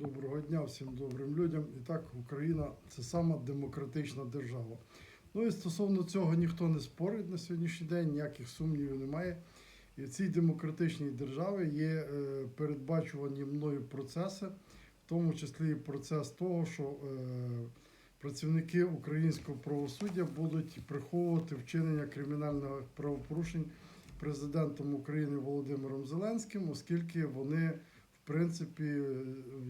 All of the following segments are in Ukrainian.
Доброго дня всім добрим людям. І так, Україна це сама демократична держава. Ну і стосовно цього ніхто не спорить на сьогоднішній день, ніяких сумнівів немає. І в цій демократичній державі є е, передбачувані мною процеси, в тому числі і процес того, що е, працівники українського правосуддя будуть приховувати вчинення кримінальних правопорушень президентом України Володимиром Зеленським, оскільки вони принципі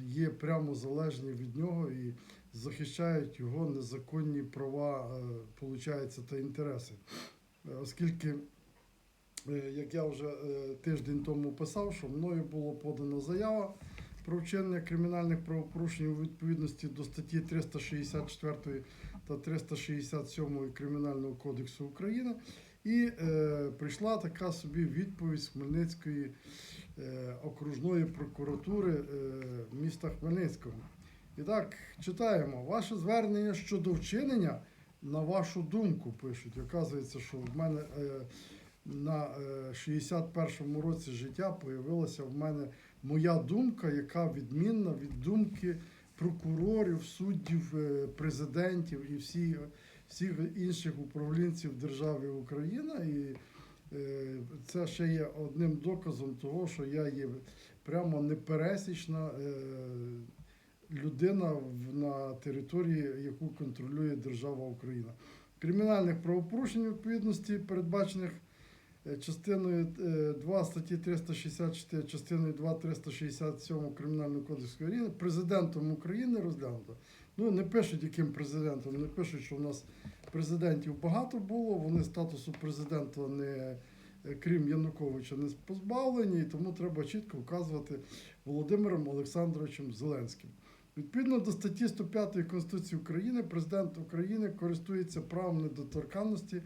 є прямо залежні від нього і захищають його незаконні права, е, получається, та інтереси. Е, Оскільки, е, як я вже тиждень тому писав, що мною було подана заява про вчинення кримінальних правопорушень у відповідності до статті 364 та 367 Кримінального кодексу України. І е, прийшла така собі відповідь з Хмельницької е, окружної прокуратури е, міста Хмельницького. І так, читаємо. Ваше звернення щодо вчинення, на вашу думку, пишуть. Оказується, що в мене е, на е, 61-му році життя появилася в мене моя думка, яка відмінна від думки прокурорів, суддів, е, президентів і всі, всіх інших управлінців держави Україна. І е, це ще є одним доказом того, що я є прямо непересічна е, людина на території, яку контролює держава Україна. Кримінальних правопорушень відповідності передбачених частиною е, 2 статті 364, частиною 2 367 Кримінального кодексу України президентом України розглянуто. Ну, не пишуть, яким президентом, не пишуть, що у нас президентів багато було, вони статусу президента не. е, Крім Януковича, не позбавлені, і тому треба чітко вказувати Володимиром Олександровичем Зеленським. Відповідно до статті 105 Конституції України, президент України користується правом недоторканності е,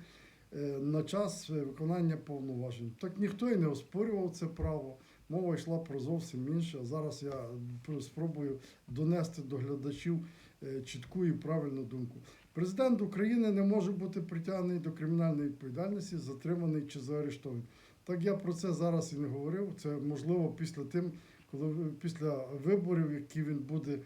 на час е, виконання повноважень. Так ніхто і не оспорював це право. Мова йшла про зовсім інше. Зараз я е, спробую донести до глядачів е, чітку і правильну думку. Президент України не може бути притягнений до кримінальної відповідальності, затриманий чи заарештований. Так я про це зараз і не говорив. Це можливо після тим, коли після виборів, які він буде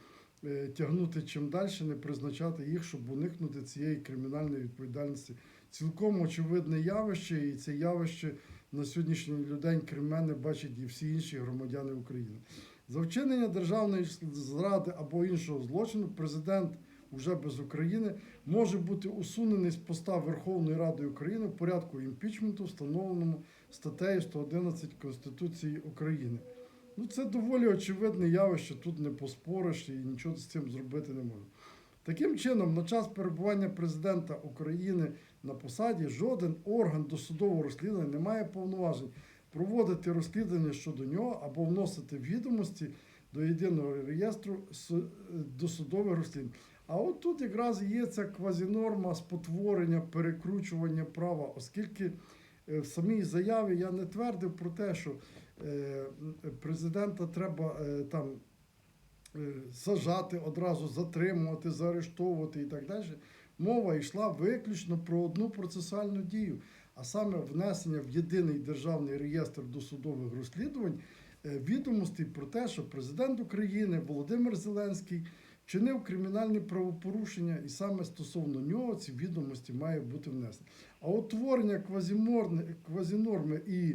е, тягнути чим далі, не призначати їх, щоб уникнути цієї кримінальної відповідальності. Цілком очевидне явище, і це явище на сьогоднішній день крім мене бачать і всі інші громадяни України. За вчинення державної зради або іншого злочину президент уже без України може бути усунений з поста Верховної Ради України в порядку імпічменту, встановленому статтею 111 Конституції України. Ну, це доволі очевидне явище, тут не поспориш і нічого з цим зробити не можна. Таким чином, на час перебування президента України на посаді жоден орган досудового розслідування не має повноважень проводити розслідування щодо нього або вносити відомості до єдиного реєстру досудових розслідувань. А от тут якраз є ця квазінорма спотворення, перекручування права, оскільки е, в самій заяві я не твердив про те, що е, президента треба е, там е, сажати, одразу затримувати, заарештовувати і так далі. Мова йшла виключно про одну процесуальну дію, а саме внесення в єдиний державний реєстр досудових розслідувань е, відомостей про те, що президент України Володимир Зеленський вчинив кримінальні правопорушення, і саме стосовно нього ці відомості має бути внесені. А от творення квазінорми і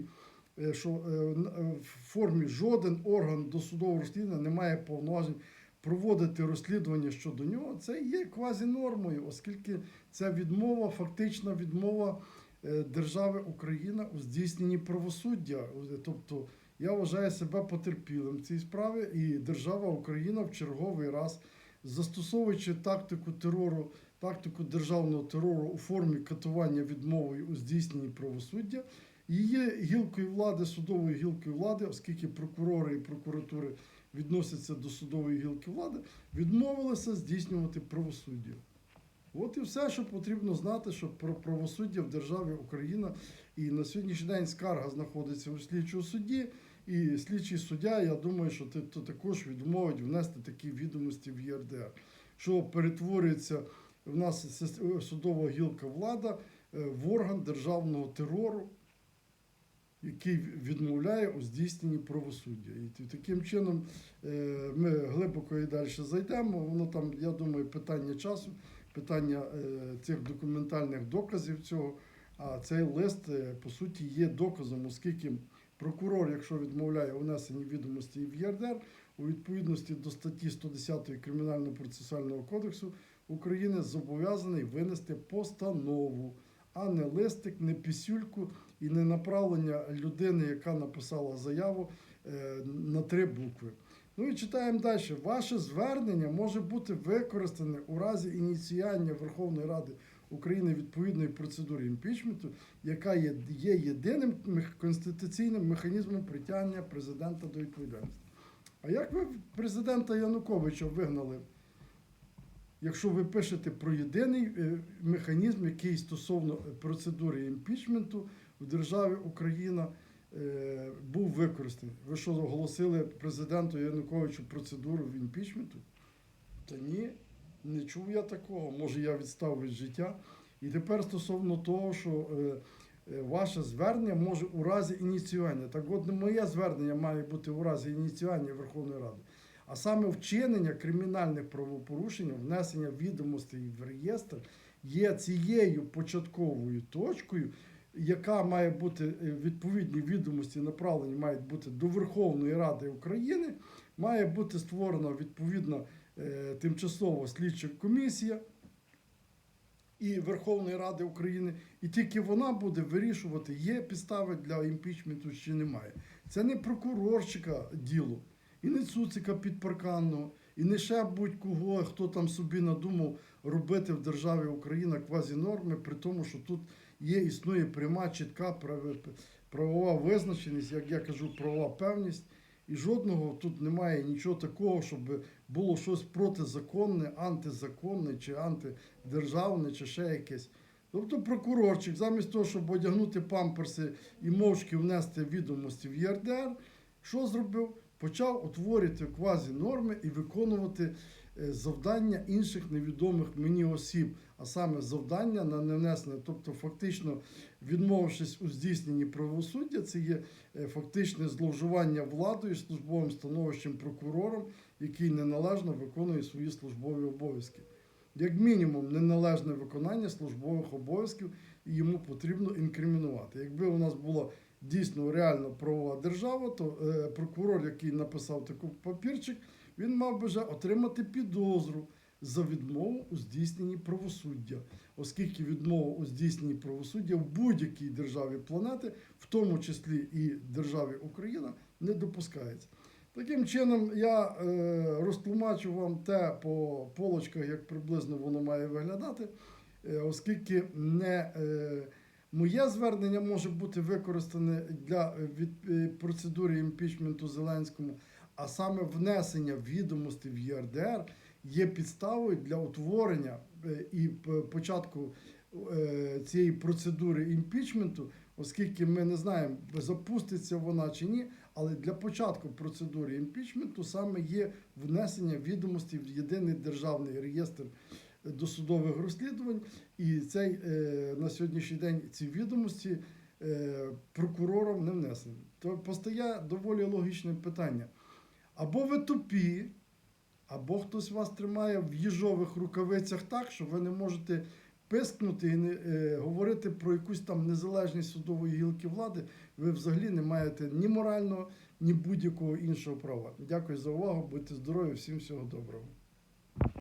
що е, е, в формі жоден орган досудового розслідування не має повноважень проводити розслідування щодо нього, це є квазінормою, оскільки це відмова, фактична відмова е, держави Україна у здійсненні правосуддя. Е, Тобто я вважаю себе потерпілим в цій справі, і держава Україна в черговий раз, застосовуючи тактику терору, тактику державного терору у формі катування відмовою у здійсненні правосуддя, її гілкою влади, судовою гілкою влади, оскільки прокурори і прокуратури відносяться до судової гілки влади, відмовилися здійснювати правосуддя. От і все, що потрібно знати, що про правосуддя в державі Україна. І на сьогоднішній день скарга знаходиться у слідчого судді, і слідчий суддя, я думаю, що ти то також відмовить внести такі відомості в ЄРДР, що перетворюється в нас судова гілка влада е, в орган державного терору, який відмовляє у здійсненні правосуддя. І таким чином е, ми глибоко і далі зайдемо. Воно там, я думаю, питання часу, питання е, цих документальних доказів цього. А цей лист, е, по суті, є доказом, оскільки прокурор, якщо відмовляє у внесенні відомості в ЄРДР, у відповідності до статті 110 Кримінального процесуального кодексу України зобов'язаний винести постанову, а не листик, не пісюльку і не направлення людини, яка написала заяву е, на три букви. Ну і читаємо далі. Ваше звернення може бути використане у разі ініціювання Верховної Ради України відповідної процедури імпічменту, яка є, є єдиним конституційним механізмом притягнення президента до відповідальності. А як ви президента Януковича вигнали, якщо ви пишете про єдиний е, механізм, який стосовно е, процедури імпічменту в державі Україна е, був використаний? Ви що оголосили президенту Януковичу процедуру в імпічменту? Та ні, не чув я такого. Може, я відстав від життя. І тепер стосовно того, що е, е, ваше звернення може у разі ініціювання. Так от не моє звернення має бути у разі ініціювання Верховної Ради. А саме вчинення кримінальних правопорушень, внесення відомостей в реєстр є цією початковою точкою, яка має бути е, відповідні відомості направлені мають бути до Верховної Ради України, має бути створена відповідна е, тимчасова слідча комісія і Верховної Ради України, і тільки вона буде вирішувати, є підстави для імпічменту чи немає. Це не прокурорчика діло, і не цуцика підпарканного, і не ще будь-кого, хто там собі надумав робити в державі Україна квазінорми, при тому, що тут є, існує пряма, чітка правова визначеність, як я кажу, правова певність. І жодного тут немає нічого такого, щоб було щось протизаконне, антизаконне чи антидержавне, чи ще якесь. Тобто прокурорчик, замість того, щоб одягнути памперси і мовчки внести відомості в ЄРДР, що зробив? Почав утворювати квазі-норми і виконувати завдання інших невідомих мені осіб, а саме завдання на невнесення, тобто фактично відмовившись у здійсненні правосуддя, це є е, фактичне зловживання владою, службовим становищем прокурором, який неналежно виконує свої службові обов'язки. Як мінімум, неналежне виконання службових обов'язків і йому потрібно інкримінувати. Якби у нас була дійсно реально правова держава, то е, прокурор, який написав такий папірчик, він мав би вже отримати підозру за відмову у здійсненні правосуддя, оскільки відмова у здійсненні правосуддя в будь-якій державі планети, в тому числі і державі Україна, не допускається. Таким чином, я е, розтлумачу вам те по полочках, як приблизно воно має виглядати, е, оскільки не е, моє звернення може бути використане для е, від, е, процедури імпічменту Зеленському, а саме внесення відомостей в ЄРДР є підставою для утворення е, і початку е, цієї процедури імпічменту, оскільки ми не знаємо, запуститься вона чи ні. Але для початку процедури імпічменту саме є внесення відомостей в єдиний державний реєстр досудових розслідувань, і цей е, на сьогоднішній день ці відомості прокурором не внесені. То постає доволі логічне питання. Або ви тупі, або хтось вас тримає в їжових рукавицях так, що ви не можете пискнути і не е, говорити про якусь там незалежність судової гілки влади, ви взагалі не маєте ні морального, ні будь-якого іншого права. Дякую за увагу, будьте здорові, всім всього доброго.